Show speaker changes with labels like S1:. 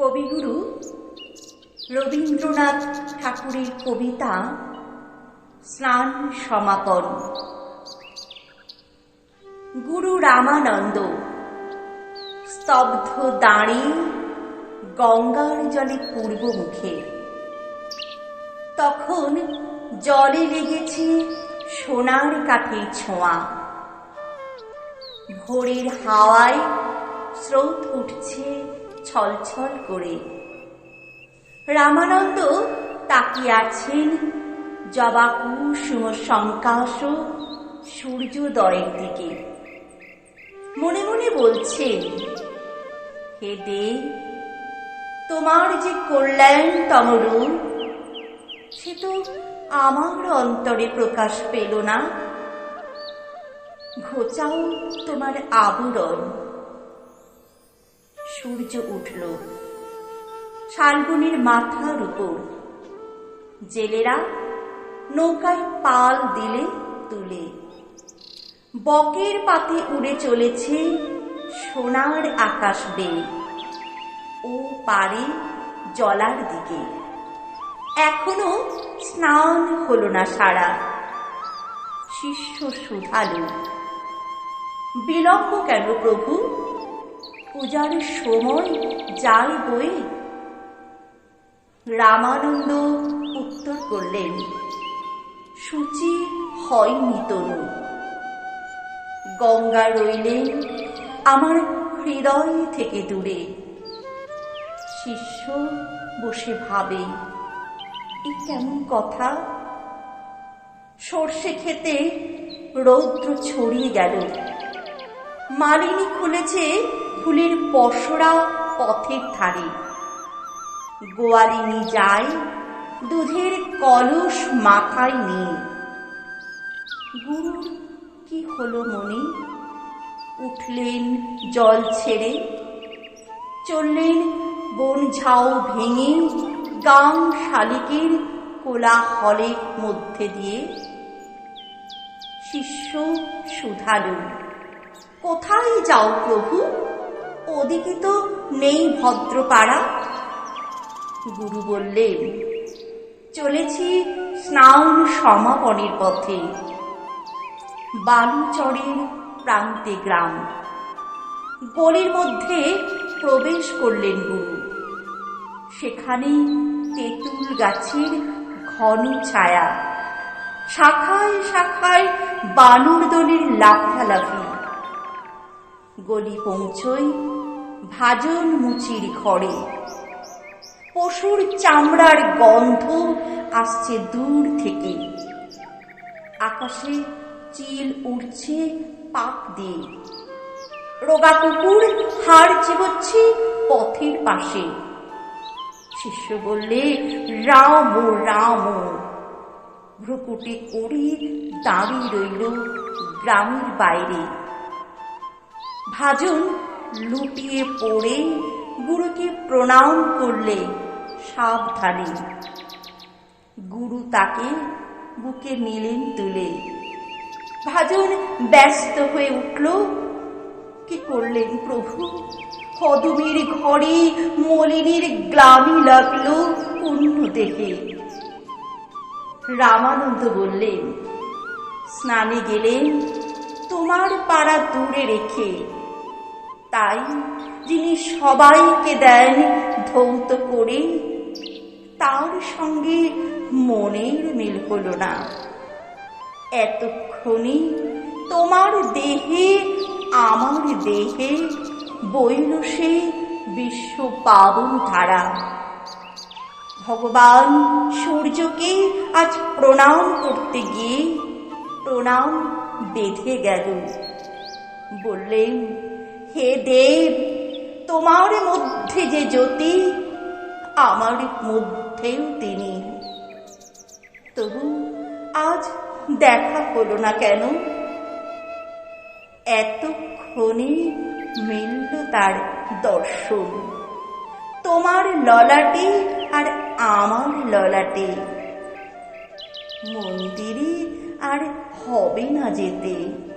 S1: কবিগুরু রবীন্দ্রনাথ ঠাকুরের কবিতা স্নান সমাপন। গুরু রামানন্দ স্তব্ধ দাঁড়িয়ে গঙ্গার জলে পূর্ব মুখে। তখন জলে লেগেছে সোনার কাঠের ছোঁয়া। ভোরের হাওয়ায় স্রোত উঠছে ছলছল করে। রামানন্দ তাকিয়ে আছেন জবা কুসুম সংকাশ সূর্যোদয়ের দিকে। মনে মনে বলছেন, হে দেব, তোমার যে কল্যাণতম রূপ, সে তো আমার অন্তরে প্রকাশ পেল না। ঘোচাও তোমার আবরণ। সূর্য উঠল। শালবনির মাথার উপর জেলেরা নৌকায় পাল দিলে তুলে। বকের পাতে উড়ে চলেছে সোনার আকাশ বেয়ে ও পারে জলার দিকে। এখনও স্নান হলো না সারা। শিষ্য সুধালু। বিলম্ব কেন প্রভু? পূজার সময় যায় বই রামানন্দ উত্তর করলেন, সূচি হয়নি তনু। গঙ্গা রইলেন আমার হৃদয় থেকে দূরে। শিষ্য বসে ভাবে, এ কেমন কথা? সর্ষে খেতে রৌদ্র ছড়িয়ে গেল। মালিনী খুলেছে ফুলের পসরা পথের ধারে। গোয়ালিনী যায়, দুধের কলস মাথায় নিয়ে। গুরুর কি হলো মনে? উঠলেন জল ছেড়ে। চললেন বন ঝাউ ভেঙে গাম শালিকের কোলাহলের মধ্যে দিয়ে। শিষ্য সুধালু কোথায় যাও প্রভু? ওদিকে তো নেই ভদ্রপাড়া। গুরু বললেন চলেছি স্নান সমাপনের পথে। বালুচরের প্রান্তে গ্রাম। গলির মধ্যে প্রবেশ করলেন গুরু। সেখানে তেঁতুল গাছের ঘন ছায়া। শাখায় শাখায় বানর দলের লাফালাফি। গলি পৌঁছই ভাজন মুচির ঘরে। পশুর চামড়ার গন্ধ আসছে দূর থেকে। আকাশে চিল উড়ছে পাক দিয়ে। রোগা কুকুর হাড় চিবচ্ছে পথের পাশে। শিষ্য বললে, রাম রাম। ভ্রুকুটি করি দাঁড়িয়ে রইল গ্রামের বাইরে। ভাজন লুটিয়ে পড়ে গুরুকে প্রণাম করলে সাবধানে। গুরু তাকে বুকে নিলেন তুলে। ভাজন ব্যস্ত হয়ে উঠল। কি করলেন প্রভু? কদমের ঘরে মলিনীর গ্লামি লাগল পুণ্য দেখে রামানন্দ বললেন, স্নানে গেলেন, তোমার পাড়া দূরে রেখে তাই যিনি সবাইকে দেন ধৌত করে, তার সঙ্গে মনের মিল হলো না। এতক্ষণে তোমার দেহে, আমার দেহে বইল সে বিশ্ব পাবন ধারা। ভগবান সূর্যকে আজ প্রণাম করতে গিয়ে প্রণাম বেঁধে গেল। বললেন হে দেব, তোমার মধ্যে যে জ্যোতি, আমার মধ্যেও তিনি। তবু আজ দেখা হলো না কেন? এতক্ষণে মিলল তার দর্শন। তোমার ললাটে আর আমার ললাটে। মন্দিরে আর হবে না যেতে।